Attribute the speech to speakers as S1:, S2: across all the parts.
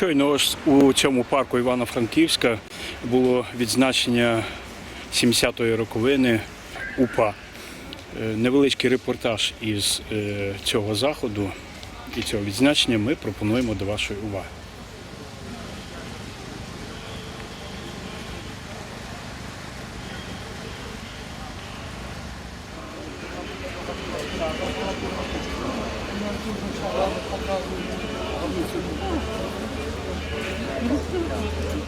S1: Щойно ось у цьому парку Івано-Франківська було відзначення 70-ї роковини УПА. Е, Невеличкий репортаж із е, цього заходу і цього відзначення ми пропонуємо до вашої уваги.
S2: 이거 쓰면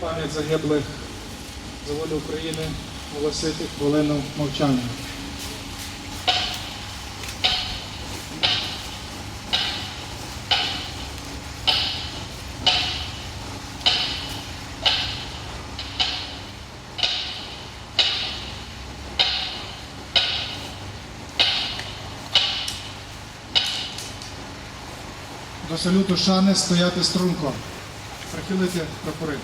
S2: пам'ять загиблих за волю України оголосити хвилину мовчання. До салюту шани стояти струнко. Прихилити прапори.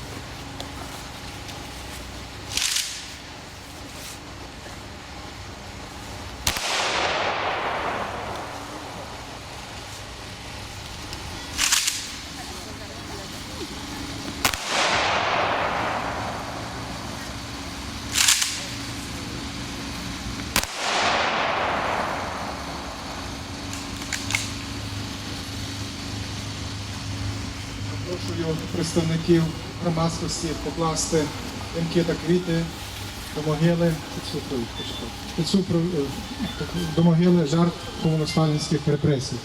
S2: Представників громадськості покласти ямки та квіти до могили під супровід, е, до могили жертв комуносталінських репресій.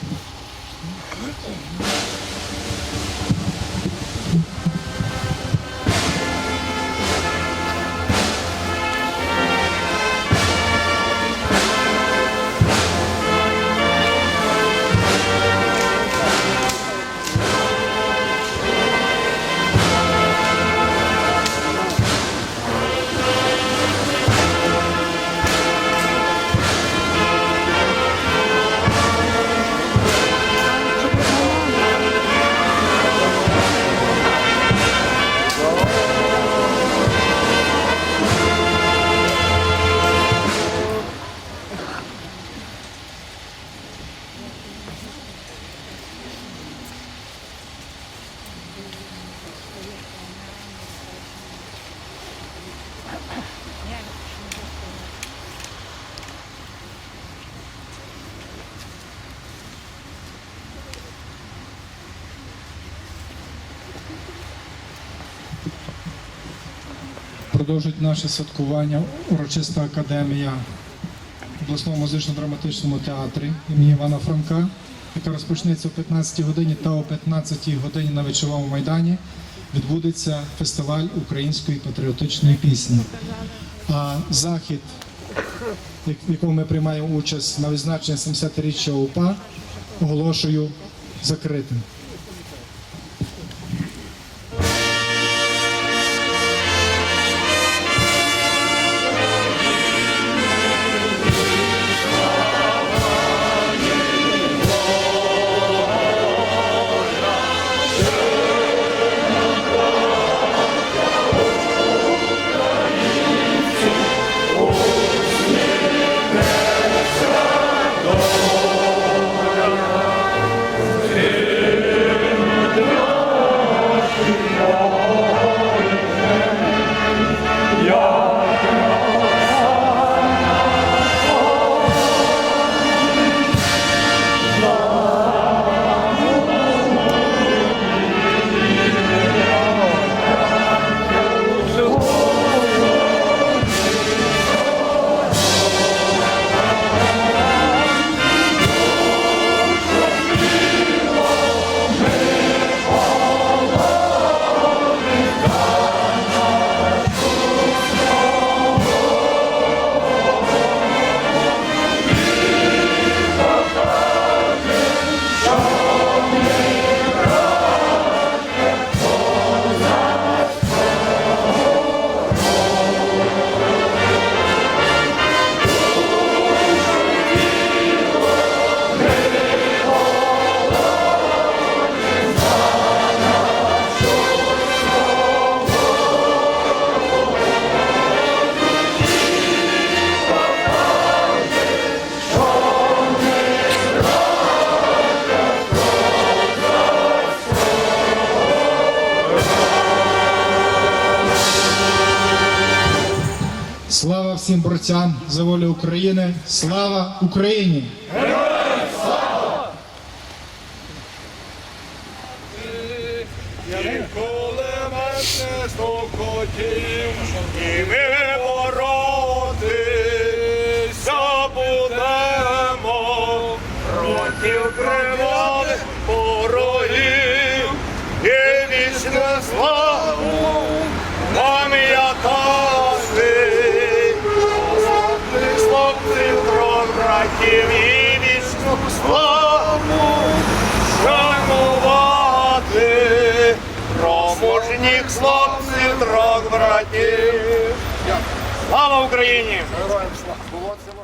S2: Продовжить наше святкування урочиста академія в обласному музично-драматичному театрі імені Івана Франка, яка розпочнеться о 15 годині та о 15 годині на Вечовому майдані відбудеться фестиваль української патріотичної пісні. А захід, в якому ми приймаємо участь на відзначення 70-річчя УПА, оголошую закритим. Всім борцям за волю України. Слава Україні!
S3: Ніколи мене стокотів, і ми боротися будемо проти кривавих ворогів і вічну славу всіх хлопців трьох братів. Слава Україні! Героям слава!